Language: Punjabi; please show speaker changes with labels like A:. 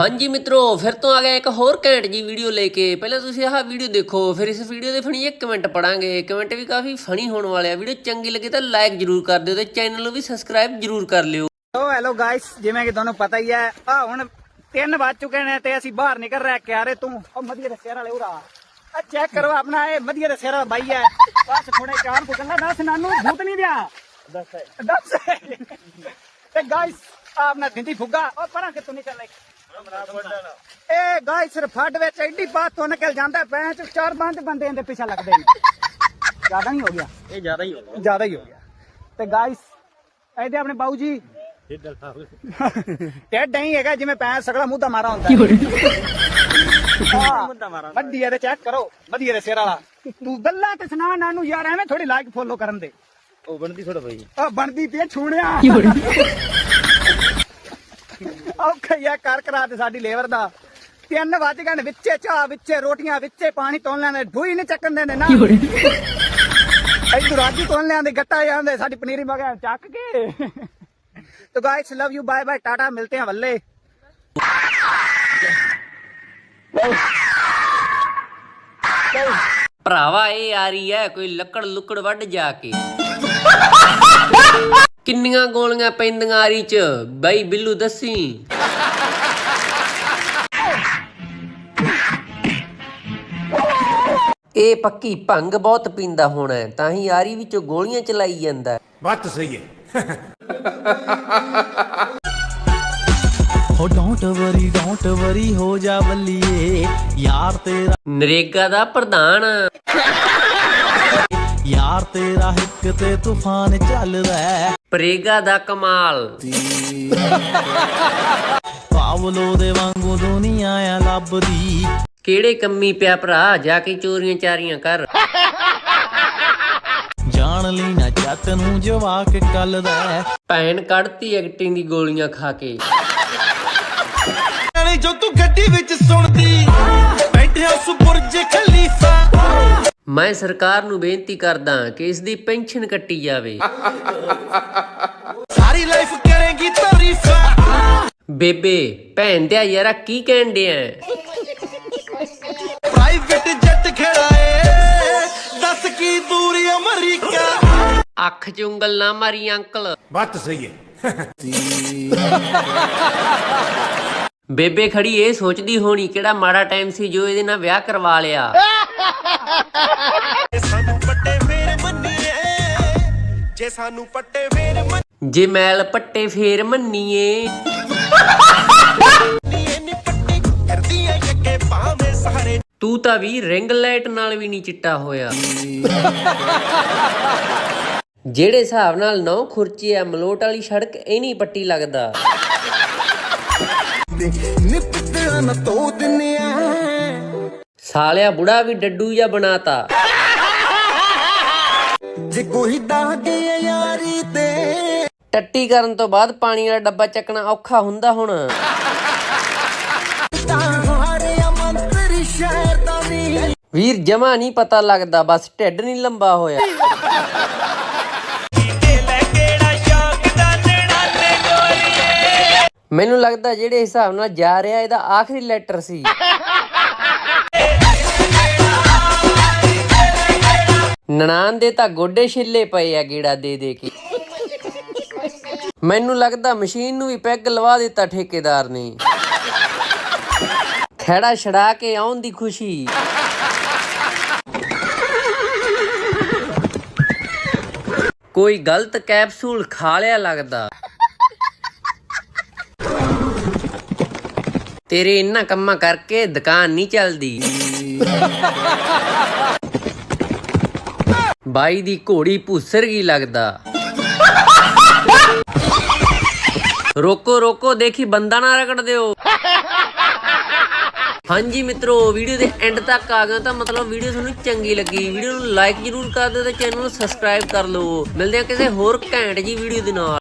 A: ਹਾਂਜੀ ਮਿੱਤਰੋ ਫਿਰ ਤੋਂ ਆ ਗਿਆ ਇੱਕ ਹੋਰ ਘੈਂਟ ਜੀ ਵੀਡੀਓ ਲੈ ਕੇ। ਪਹਿਲਾਂ ਤੁਸੀਂ ਆਹ ਵੀਡੀਓ ਦੇਖੋ ਫਿਰ ਇਸ ਵੀਡੀਓ ਦੇ ਫਣੀ ਇੱਕ ਕਮੈਂਟ ਪੜਾਂਗੇ। ਕਮੈਂਟ ਵੀ ਕਾਫੀ ਫਨੀ ਹੋਣ ਵਾਲੇ ਆ। ਵੀਡੀਓ ਚੰਗੀ ਲੱਗੇ ਤਾਂ ਲਾਈਕ ਜਰੂਰ ਕਰ ਦਿਓ ਤੇ ਚੈਨਲ ਨੂੰ ਵੀ ਸਬਸਕ੍ਰਾਈਬ ਜਰੂਰ ਕਰ ਲਿਓ।
B: ਹੈਲੋ ਹੈਲੋ ਗਾਇਸ ਜਿਵੇਂ ਕਿ ਤੁਹਾਨੂੰ ਪਤਾ ਹੀ ਹੈ ਆ ਹੁਣ 3 ਵੱਜ ਚੁੱਕੇ ਨੇ ਤੇ ਅਸੀਂ ਬਾਹਰ ਨਿਕਲ ਰਹੇ ਕਿਆਰੇ ਤੋਂ। ਉਹ ਮਧੀਏ ਦੇ ਸਿਰ ਵਾਲੇ ਉਰਾ। ਆ ਚੈੱਕ ਕਰੋ ਆਪਣਾ ਇਹ ਮਧੀਏ ਦੇ ਸਿਰ ਵਾਲਾ ਬਾਈ ਹੈ। ਬਸ ਥੋੜੇ ਚਾਰ ਕੋ ਗੱਲਾਂ ਦੱਸ ਨਾਨੂ ਭੂਤ ਨਹੀਂ ਦਿਆ। ਦੱਸ ਦੱਸ ਤੇ ਗਾਇਸ ਆਪਣਾ ਦਿੰਦੀ ਫੁੱਗਾ। ਉਹ ਪਰਾਂ ਕਿ ਤੂੰ ਨਿਕਲ ਲੈ ਇਹ ਗਾਇਸ ਫੱਡ ਵਿੱਚ ਐਡੀ ਬਾਤ ਤੋਂ ਨਿਕਲ ਜਾਂਦਾ ਪੈ ਚ ਚਾਰ ਪੰਜ ਬੰਦੇ ਇਹਦੇ ਪਿੱਛੇ ਲੱਗਦੇ ਨੇ। ਜ਼ਿਆਦਾ ਨਹੀਂ ਹੋ ਗਿਆ।
C: ਇਹ ਜ਼ਿਆਦਾ ਹੀ ਹੋ ਗਿਆ।
B: ਜ਼ਿਆਦਾ ਹੀ ਹੋ ਗਿਆ। ਤੇ ਗਾਇਸ ਇਹਦੇ ਆਪਣੇ ਬਾਊ ਜੀ। ਟੈਡ ਨਹੀਂ ਹੈਗਾ ਜਿਵੇਂ ਪੈ ਸਗਲਾ ਮੂੰਹ ਦਾ ਮਾਰਾ ਹੁੰਦਾ। ਹਾਂ,
C: ਮੁੱਦਾ ਮਾਰਾ
B: ਵੱਡੀ ਇਹਦੇ ਚੈੱਕ ਕਰੋ ਵਧੀਆ ਦੇ ਸਿਰ ਵਾਲਾ। ਤੂੰ ਗੱਲਾਂ ਤੇ ਸੁਣਾ ਨਾਨੂੰ ਯਾਰ ਐਵੇਂ ਥੋੜੀ ਲਾਈਕ ਫੋਲੋ ਕਰਨ ਦੇ।
C: ਉਹ ਬਣਦੀ ਥੋੜਾ ਬਈ।
B: ਆ ਬਣਦੀ ਆ ਛੂਣਿਆ ਔਖਾ ਆ ਕਰ ਕਰਾ ਤੇ ਸਾਡੀ ਲੇਬਰ ਦਾ। ਤਿੰਨ ਵੱਜ ਗਏ ਵਿੱਚੇ ਚਾਹ ਵਿੱਚੇ ਰੋਟੀਆਂ ਵਿੱਚੇ ਪਾਣੀ ਤੋਲ ਲੈਂਦੇ ਢੂਈ ਨਹੀਂ ਚੱਕਣ ਦਿੰਦੇ ਨਾ। ਇਧਰ ਰਾਜੀ ਤੋਲ ਲੈਂਦੇ ਗੱਟਾ ਜਾਂਦੇ ਸਾਡੀ ਪਨੀਰੀ ਮਗਾ ਚੱਕ ਕੇ। ਤੋ guys love you bye bye Tata ਮਿਲਤੇ ਹਾਂ ਵੱਲੇ।
A: ਭਰਾਵਾ ਇਹ ਆ ਰਹੀ ਹੈ ਕੋਈ ਲੱਕੜ ਲੁੱਕੜ ਵੱਢ ਜਾ ਕੇ। ਕਿੰਨੀਆਂ ਗੋਲੀਆਂ ਪੈਂਦੀਆਂ ਆਰੀ ਚ? ਬਾਈ ਬਿੱਲੂ ਦੱਸੀ। ਇਹ ਪੱਕੀ ਭੰਗ ਬਹੁਤ ਪੀਂਦਾ ਹੋਣਾ ਤਾਂ ਹੀ ਆਰੀ ਵਿੱਚੋਂ ਗੋਲੀਆਂ ਚਲਾਈ ਜਾਂਦਾ
D: ਬਾਤ ਸਹੀ ਹੈ।
E: ਹੋ ਡੋਂਟ ਵਰੀ ਡੋਂਟ ਵਰੀ ਹੋ ਜਾ ਬੱਲੀਏ ਯਾਰ ਤੇਰਾ
A: ਨਰੇਗਾ ਦਾ ਪ੍ਰਧਾਨ।
E: ਯਾਰ ਤੇਰਾ ਇੱਕ ਤੇ ਤੂਫਾਨ ਚੱਲਦਾ
A: ਪ੍ਰੇਗਾ ਦਾ ਕਮਾਲ।
E: ਪਾਵਲੋ ਦੇ ਵਾਂਗੂ ਦੁਨੀਆ ਆ ਲੱਭਦੀ।
A: ਕਿਹੜੇ ਕੰਮੀ ਪਿਆ ਭਰਾ? ਜਾ ਕੇ ਚੋਰੀਆਂ ਚਾਰੀਆਂ ਕਰ।
E: ਜਾਣ ਲਈ ਨਾ ਜੱਟ ਨੂੰ ਜਵਾਕ ਕੱਲਦਾ। ਹੈ।
A: ਭੈਣ ਕੱਢਤੀ ਐਕਟਿੰਗ ਦੀ ਗੋਲੀਆਂ ਖਾ ਕੇ।
E: ਜੋ ਤੂੰ ਗੱਡੀ ਵਿੱਚ ਸੁਣਦੀ। ਬੈਠਿਆ ਸੁਪੁਰਜ ਖਲੀਫਾ
A: ਮੈਂ ਸਰਕਾਰ ਨੂੰ ਬੇਨਤੀ ਕਰਦਾ ਕਿ ਇਸ ਦੀ ਪੈਨਸ਼ਨ ਕੱਟੀ ਜਾਵੇ।
E: ਸਾਰੀ ਲਾਈਫ ਕਰੇਗੀ ਤਾਰੀਫਾਂ।
A: ਬੇਬੇ ਭੈਣ ਦਿਆ ਯਾਰਾ ਕੀ ਕਹਿਣ ਡਿਆ
E: ਪ੍ਰਾਈਵੇਟ ਜੱਟ ਖੜਾਏ ਦੱਸ ਕੀ ਦੂਰੀ ਅਮਰੀਕਾ।
A: ਅੱਖ 'ਚ ਉਂਗਲ ਨਾ ਮਾਰੀ ਅੰਕਲ।
D: ਬੱਤ ਸਹੀ ਹੈ।
A: ਬੇਬੇ ਖੜੀ ਇਹ ਸੋਚਦੀ ਹੋਣੀ ਕਿਹੜਾ ਮਾੜਾ ਟਾਈਮ ਸੀ ਜੋ ਇਹਦੇ ਨਾਲ ਵਿਆਹ ਕਰਵਾ ਲਿਆ।
E: ਸਾਨੂੰ ਪੱਟੇ ਫੇਰ ਮੰਨੀਏ ਜੇ ਸਾਨੂੰ ਪੱਟੇ ਫੇਰ
A: ਜੇ ਮੈਲ ਪੱਟੇ ਫੇਰ ਮੰਨੀਏ।
E: ਮੰਨੀਏ ਨੀ ਪੱਟੀ ਕਰਦੀਆਂ ਜੱਗੇ ਪਾਵੇਂ ਸਾਰੇ।
A: ਤੂੰ ਤਾਂ ਵੀ ਰਿੰਗ ਲਾਈਟ ਨਾਲ ਵੀ ਨਹੀਂ ਚਿੱਟਾ ਹੋਇਆ। ਜਿਹੜੇ ਹਿਸਾਬ ਨਾਲ ਨੌ ਖੁਰਚੀ ਆ ਮਲੋਟ ਵਾਲੀ ਸੜਕ ਇਹ ਨਹੀਂ ਪੱਟੀ ਲੱਗਦਾ।
E: ਨਿਪਟਾਂ ਨਾ ਤੋ ਦਿਨਿਆ।
A: ਸਾਲਿਆ ਬੁੜਾ ਵੀ ਡੱਡੂ ਜਿਹਾ ਬਣਾਤਾ।
E: ਜੇ ਕੋਈ ਦਾਗੇ ਯਾਰੀ ਤੇ।
A: ਟੱਟੀ ਕਰਨ ਤੋਂ ਬਾਅਦ ਪਾਣੀ ਵਾਲਾ ਡੱਬਾ ਚੱਕਣਾ ਔਖਾ ਹੁੰਦਾ ਹੁਣ। ਵੀਰ ਜਮਾ ਨਹੀਂ ਪਤਾ ਲੱਗਦਾ ਬਸ ਢਿੱਡ ਨਹੀਂ ਲੰਬਾ ਹੋਇਆ। ਮੈਨੂੰ ਲੱਗਦਾ ਜਿਹੜੇ ਹਿਸਾਬ ਨਾਲ ਜਾ ਰਿਹਾ ਇਹਦਾ ਆਖਰੀ ਲੈਟਰ ਸੀ। ਨਨਾਣ ਦੇ ਤਾਂ ਗੋਡੇ ਛਿੱਲੇ ਪਏ ਆ ਗੇੜਾ ਦੇ ਦੇ ਕੇ। ਮੈਨੂੰ ਲੱਗਦਾ ਮਸ਼ੀਨ ਨੂੰ ਵੀ ਪੈਗ ਲਵਾ ਦਿੱਤਾ ਠੇਕੇਦਾਰ ਨੇ। ਖੇੜਾ ਛੜਾ ਕੇ ਆਉਣ ਦੀ ਖੁਸ਼ੀ। ਕੋਈ ਗਲਤ ਕੈਪਸੂਲ ਖਾ ਲਿਆ ਲੱਗਦਾ। ਤੇਰੇ ਇੰਨਾ ਕੰਮਾਂ ਕਰਕੇ ਦੁਕਾਨ ਨਹੀਂ ਚੱਲਦੀ। ਬਾਈ ਦੀ ਘੋੜੀ ਭੁੱਸਰ ਗਈ ਲੱਗਦਾ। ਰੋਕੋ ਰੋਕੋ, ਦੇਖੀ ਬੰਦਾ ਨਾ ਰਗੜ ਦਿਓ। ਹਾਂਜੀ ਮਿੱਤਰੋ, ਵੀਡੀਓ ਦੇ ਐਂਡ ਤੱਕ ਆ ਗਏ ਤਾਂ ਮਤਲਬ ਵੀਡੀਓ ਤੁਹਾਨੂੰ ਚੰਗੀ ਲੱਗੀ। ਵੀਡੀਓ ਨੂੰ ਲਾਈਕ ਜਰੂਰ ਕਰ ਦਿਓ ਤੇ ਚੈਨਲ ਨੂੰ ਸਬਸਕ੍ਰਾਈਬ ਕਰ ਲਓ। ਮਿਲਦੇ ਆ ਕਿਸੇ ਹੋਰ ਘੈਂਟ ਜੀ ਵੀਡੀਓ ਦੇ ਨਾਲ।